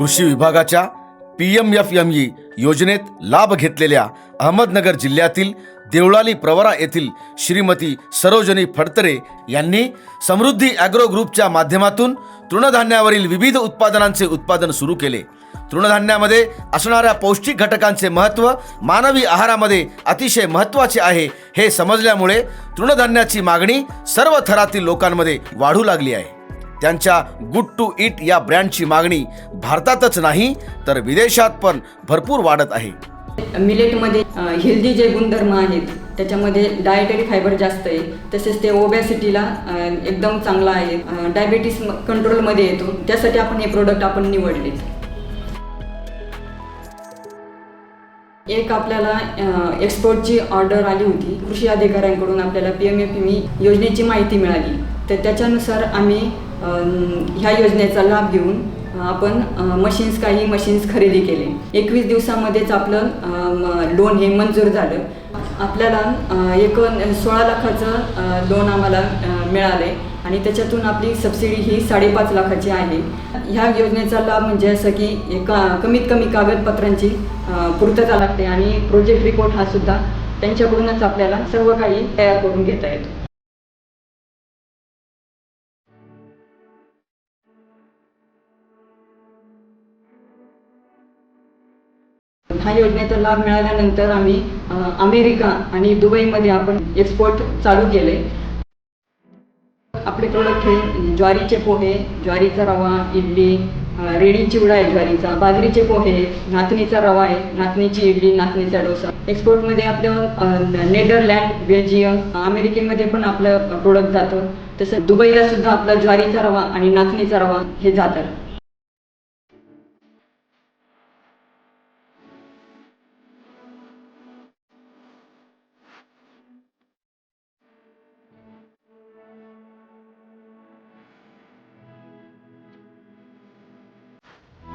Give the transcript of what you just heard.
कृषी विभागाच्या P M F M E योजनेत लाभ घेतलेल्या अहमदनगर जिल्ह्यातील देवळाली प्रवरा येथील श्रीमती सरोजनी फडतरे यांनी समृद्धी ॲग्रो ग्रुपच्या माध्यमातून तृणधान्यावरील विविध उत्पादनांचे उत्पादन सुरू केले. तृणधान्यामध्ये असणाऱ्या पौष्टिक घटकांचे महत्त्व मानवी आहारामध्ये अतिशय महत्त्वाचे आहे हे समजल्यामुळे तृणधान्याची मागणी सर्व थरातील लोकांमध्ये वाढू लागली आहे. त्यांच्या गुड टू इट या ब्रँडची मागणी भारतातच नाही तर विदेशात पण भरपूर वाढत आहे. मिलेटमध्ये हेल्दी जे गुणधर्म आहेत त्याच्यामध्ये डायटरी फायबर जास्त आहे. तसेच ते ओबॅसिटीला एकदम चांगला आहे. डायबिटीस कंट्रोलमध्ये येतो. त्यासाठी आपण हे प्रोडक्ट आपण निवडले. एक आपल्याला एक्सपोर्टची ऑर्डर आली होती. कृषी अधिकाऱ्यांकडून आपल्याला पी एम एफ योजनेची माहिती मिळाली. तर त्याच्यानुसार आम्ही ह्या योजनेचा लाभ घेऊन आपण मशीन्स काही मशीन्स खरेदी केले. एकवीस दिवसामध्येच आपलं लोन हे मंजूर झालं. आपल्याला एक सोळा लाखाचं लोन आम्हाला मिळालं मिळाले. आणि त्याच्यातून आपली सबसिडी ही साडेपाच लाखाची आहे. ह्या योजनेचा लाभ म्हणजे असं की का कमीत कमी कागदपत्रांची पूर्तता लागते. आणि प्रोजेक्ट रिपोर्ट हा सुद्धा त्यांच्याकडूनच आपल्याला सर्व काही तयार करून घेता येतो. ह्या योजनेचा लाभ मिळाल्यानंतर आम्ही अमेरिका आणि दुबईमध्ये आपण एक्सपोर्ट चालू केले. आपले प्रोडक्ट हे ज्वारीचे पोहे ज्वारीचा रवा इडली रेडी चिवडा आहे ज्वारीचा बाजरीचे पोहे नाचणीचा रवा आहे नाचणीची इडली नाचणीचा डोसा. एक्सपोर्टमध्ये आपलं नेदरलँड बेल्जियम अमेरिकेमध्ये पण आपलं प्रोडक्ट जातं. तसं दुबईला सुद्धा आपला ज्वारीचा रवा आणि नाचणीचा रवा हे जातात